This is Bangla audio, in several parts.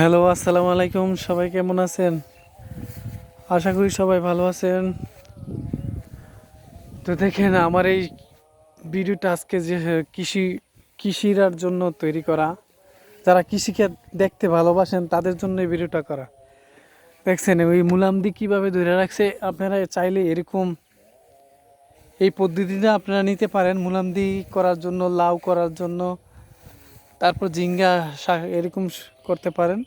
হ্যালো, আসসালামু আলাইকুম। সবাই কেমন আছেন? আশা করি সবাই ভালো আছেন। তো দেখেন, আমার এই ভিডিওটা আজকে যে কৃষি কৃষিরার জন্য তৈরি করা, যারা কৃষিকে দেখতে ভালোবাসেন, তাদের জন্য এই ভিডিওটা করা। দেখছেন, ওই মুলামদি কীভাবে ধরে রাখছে, আপনারা চাইলে এরকম এই পদ্ধতিটা আপনারা নিতে পারেন, মুলামদি করার জন্য, লাউ করার জন্য, তারপর ঝিঙ্গা শাক, এরকম করতে পারেন।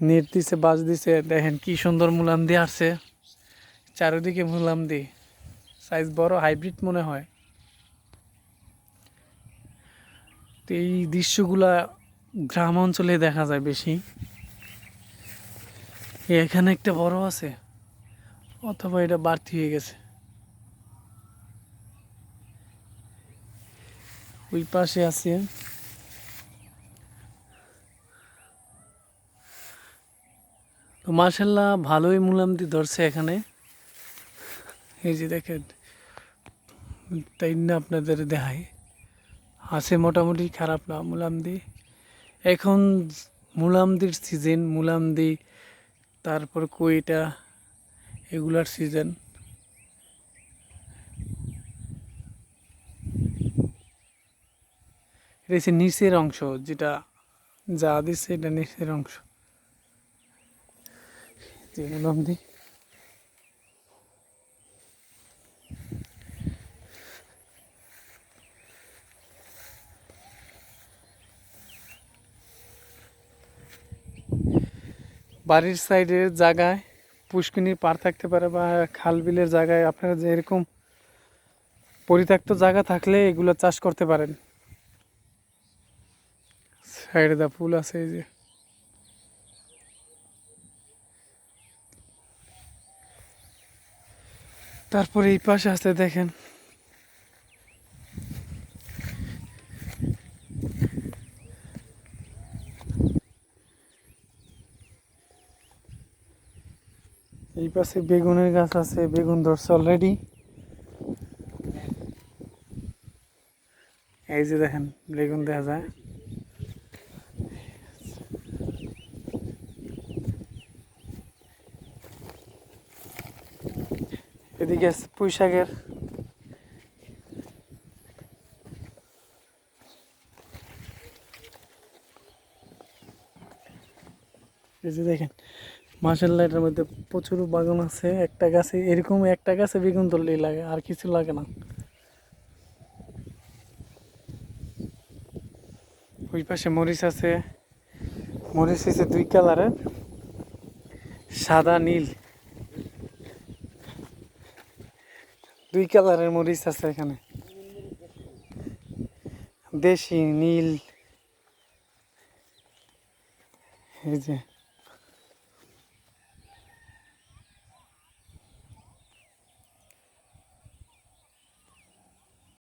নেট দিছে বাজ দিছে, দেখেন কি সুন্দর মুলাম দিয়ে আসছে। চারিদিকে মুলাম দি সাইজ বড়, হাইব্রিড মনে হয়। তো এই দৃশ্যগুলা গ্রাম অঞ্চলে দেখা যায় বেশি। এখানে একটা বড় আছে, অথবা এটা বাড়তি হয়ে গেছে। ওই পাশে আছে তো মার্শাল্লাহ ভালোই মুলামদি ধরছে এখানে। এই যে দেখেন, তাই না আপনাদের দেখাই। আছে মোটামুটি খারাপ না মুলামদি এখন মুলামদির সিজন মুলামদি তারপর কুইটা, এগুলার সিজন এটা হচ্ছে নিচের অংশ, যেটা যা দিচ্ছে এটা নিচের অংশ। যে মুলামদি বাড়ির সাইডের জায়গায় পুষ্কিনির পার থাকতে পারে বা খাল বিলের জায়গায় আপনারা যে এরকম পরিত্যক্ত জায়গা থাকলে এগুলো চাষ করতে পারেন। সাইডে দা ফুল আছে, এই যে। তারপরে এই পাশে আছে দেখেন। এই পাশে বেগুনের গাছ আছে, বেগুন ধরছে অলরেডি এই যে দেখেন, বেগুন দেখা যায়। এদিকে আছে পুঁই শাকের দেখেন মার্শাল্লাহ এটার মধ্যে প্রচুর বাগান আছে, একটা গাছে এরকম একটা গাছে বেগুন ধরলেই লাগে, আর কিছু লাগে না। ওই পাশে মরিচ আছে মরিচ আছে দুই কালারের, সাদা, নীল। দুই কালারের মরিচ আছে এখানে। দেশি নীল। এই যে।